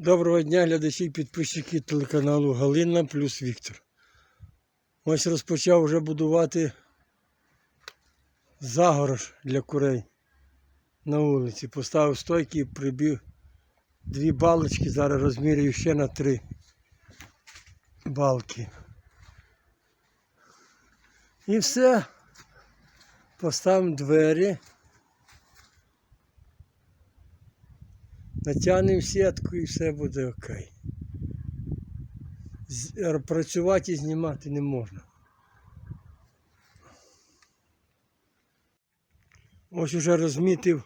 Доброго дня, глядачі і підписчики телеканалу Галина плюс Віктор. Ось розпочав вже будувати загорож для курей на вулиці. Поставив стойки, прибив дві балочки, зараз розмірюю ще на три балки. І все. Поставимо двері. Натягнемо сітку і все буде окей. Працювати і знімати не можна. Ось уже розмітив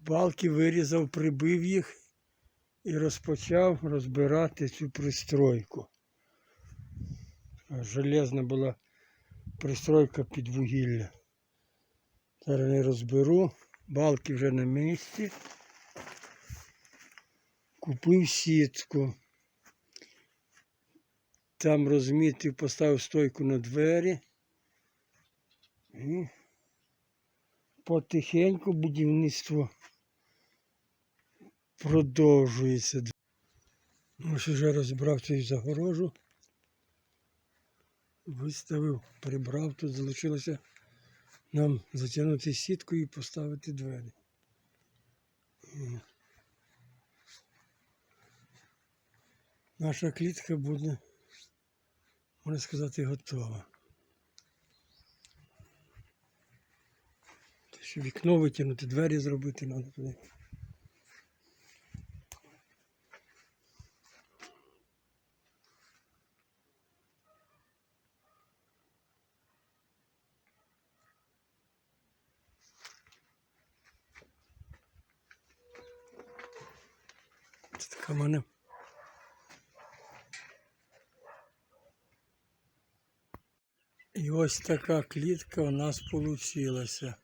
балки, вирізав, прибив їх і розпочав розбирати цю пристройку. Железна була пристройка під вугілля. Зараз не розберу. Балки вже на місці. Купив сітку. Там розмітив, поставив стойку на двері. І потихеньку будівництво продовжується. Ось вже розбрав цю загорожу. Виставив, прибрав, тут залишилося нам затягнути сітку і поставити двері. Наша клітка буде, можна сказати, готова. Ще вікно витягнути, двері зробити треба туди. Така мене. І ось така клітка у нас вийшла.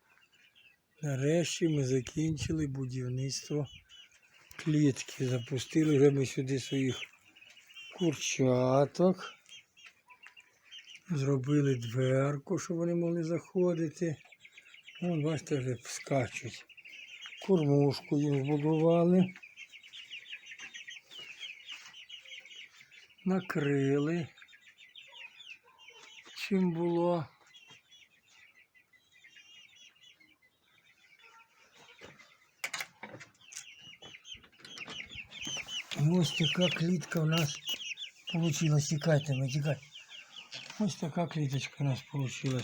Нарешті ми закінчили будівництво клітки. Запустили вже ми сюди своїх курчаток. Зробили дверку, щоб вони могли заходити. Вон, бачите, вже скачуть. Кормушку їм збудували. Накрили. Чим було. І Ось така клітка у нас вийшла. Тікайте, ми тікай. Ось така кліточка у нас вийшла.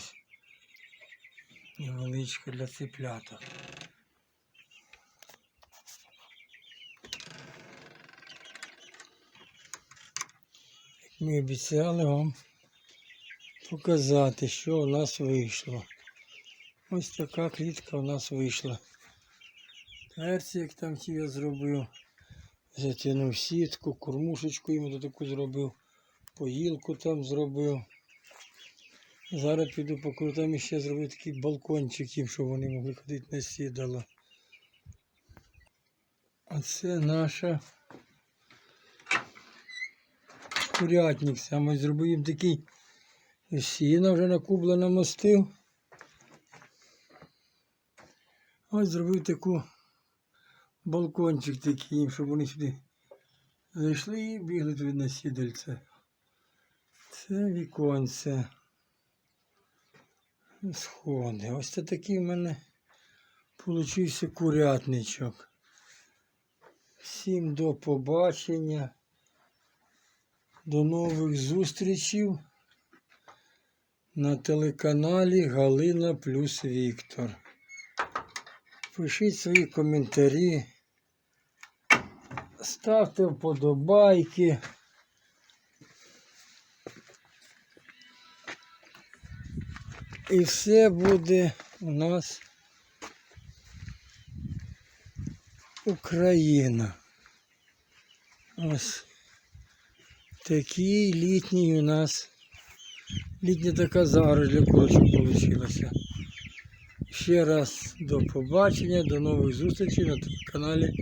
Невеличка для цыпляток. Як ми обіцяли вам Показати, що у нас вийшло. Ось така клітка у нас вийшла. Дверці, як там ті я зробив. Затягнув сітку, кормушечку йому таку зробив, поїлку там зробив. Зараз піду покажу, там ще зробив такий балкончик їм, щоб вони могли ходити на сідало. А це наша курятник. Саме зробив їм такий сіна вже на кубло намостив. Ось зробив таку балкончик такий, щоб вони сюди зайшли і бігли туди на сідальце. Це віконце. Сходи. Ось це такий в мене получився курятничок. Всім до побачення. До нових зустрічей на телеканалі Галина плюс Віктор. Пишіть свої коментарі, ставте вподобайки. І все буде у нас Україна. Ось такий літній у нас літня така зараз для курочок вийшла. Ще раз до побачення, до нових зустрічей на каналі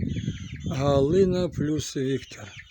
Галина плюс Віктор.